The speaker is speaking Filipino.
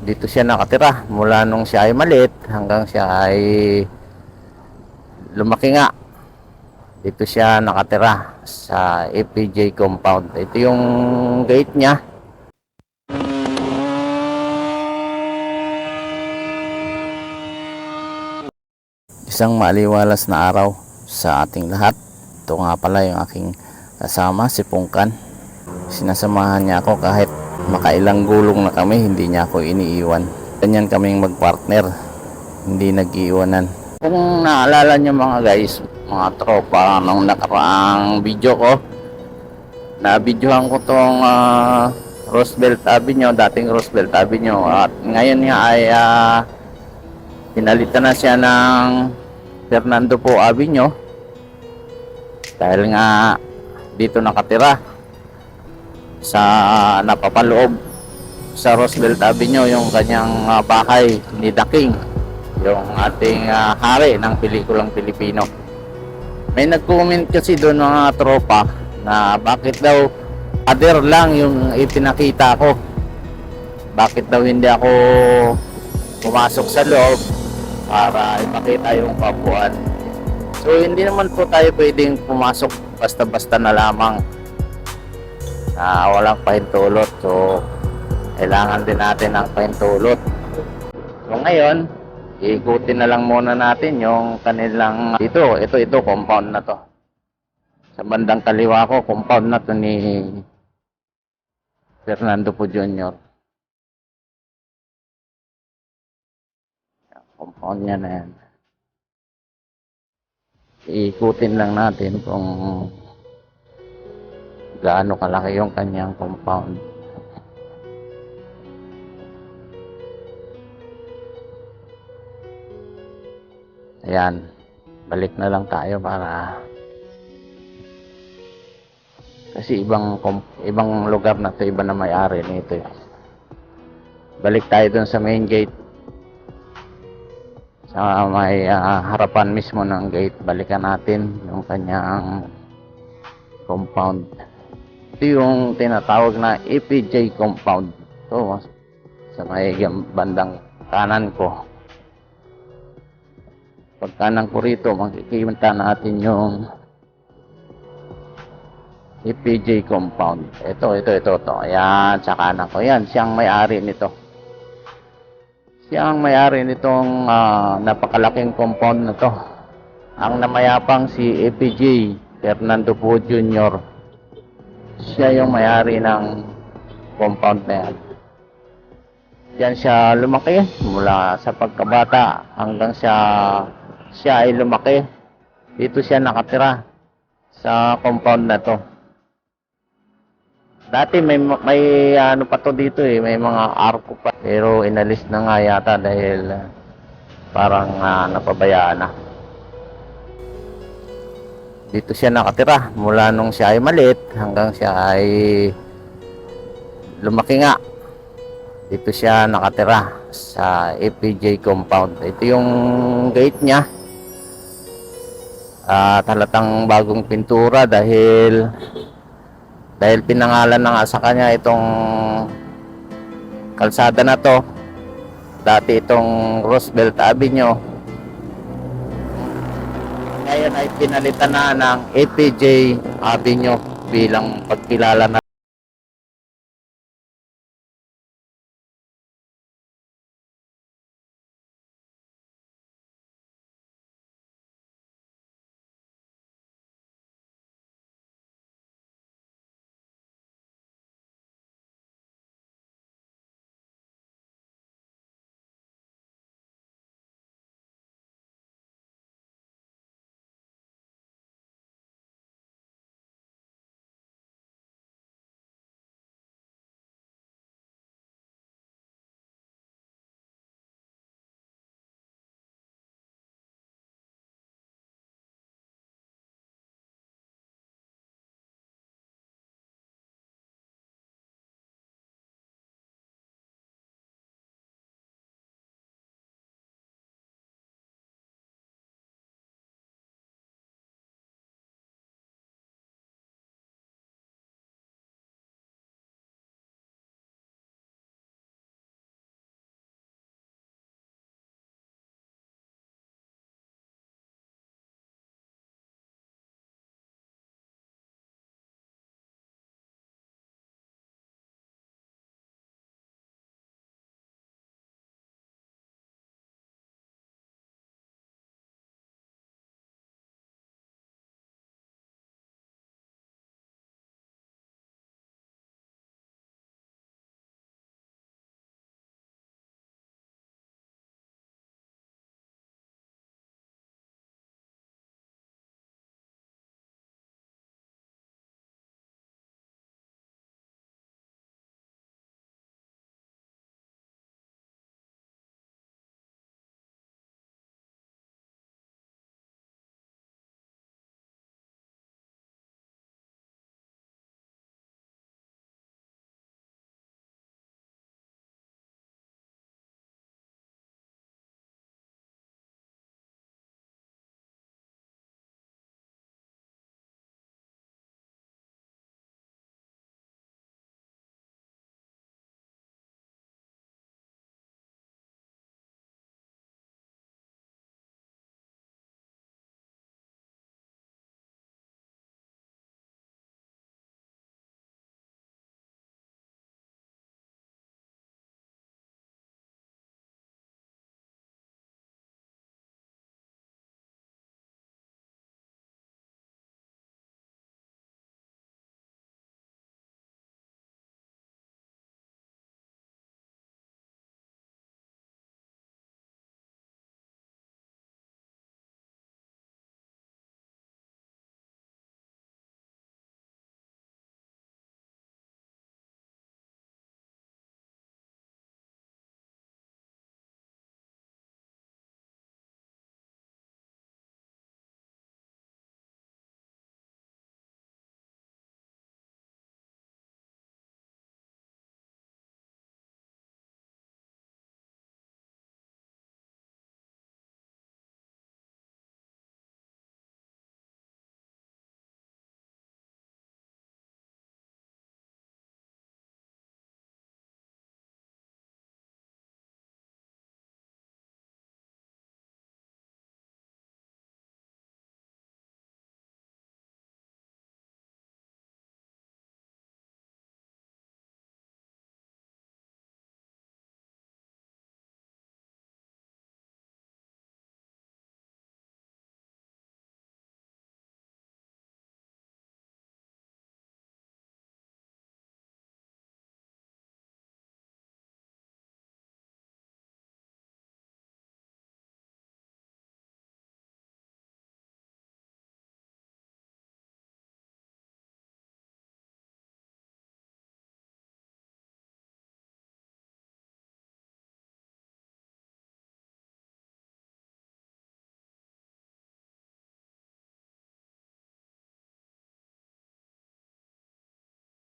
Dito siya nakatira mula nung siya ay maliit hanggang siya ay lumaki nga. Dito siya nakatira sa APJ compound. Ito yung gate niya. Isang maliwalas na araw sa ating lahat. Ito nga pala yung aking kasama, si Pungkan. Sinasamahan niya ako kahit makailang gulong na kami, hindi niya ako iniiwan. Ganyan kaming magpartner, hindi nag-iiwanan. Kung naalala niyo mga guys, mga tropa, nung nakaraang video ko, na videohan ko tong ah, Roosevelt Avenue, dating Roosevelt Avenue, at ngayon nga ay ah, pinalitan na siya ng Fernando Po Avenue dahil nga dito nakatira sa napapaloob sa Roosevelt Avenue yung kanyang ah, bahay ni The King yung ating ah, hari ng pelikulang Pilipino. May nag-comment kasi doon mga tropa na bakit daw other lang yung ipinakita ko? Bakit daw hindi ako pumasok sa loob para ipakita yung kabuuan. So hindi naman po tayo pwedeng pumasok basta-basta na lamang na walang pahintulot. So kailangan din natin ang pahintulot. So ngayon, ikutin na lang muna natin yung kanilang ito, ito, ito, compound na to. Sa bandang kaliwa ko, compound na to ni Fernando po Jr. compound niya na yan. Iikutin lang natin kung gaano kalaki yung kanyang compound. Ayan, balik na lang tayo para kasi ibang ibang lugar na to, iba na may-ari nito. eh. Balik tayo dun sa main gate sa may ah, harapan mismo ng gate balikan natin yung kanyang compound ito yung tinatawag na EPJ compound. Ito sa may bandang kanan ko. Pag kanan ko rito makikita natin yung EPJ compound. Ito ito ito ito. Ayan sa kanan ko. Yan siyang may-ari nito. Siya ang may-ari nitong ah, napakalaking compound na to. Ang namayapang si APJ Fernando Po Jr. Siya yung may-ari ng compound na yan. Yan siya lumaki mula sa pagkabata hanggang siya siya ay lumaki. Dito siya nakatira sa compound na to. Dati may may ano pa to dito eh, may mga arko pa. Pero inalis na nga yata dahil ah, parang ah, napabayaan na. Dito siya nakatira mula nung siya ay maliit hanggang siya ay lumaki nga. Dito siya nakatira sa APJ compound. Ito yung gate niya. At halatang bagong pintura dahil dahil pinangalan na nga sa kanya itong kalsada na to dati itong Roosevelt Avenue ngayon ay pinalitan na ng APJ Avenue bilang pagkilala na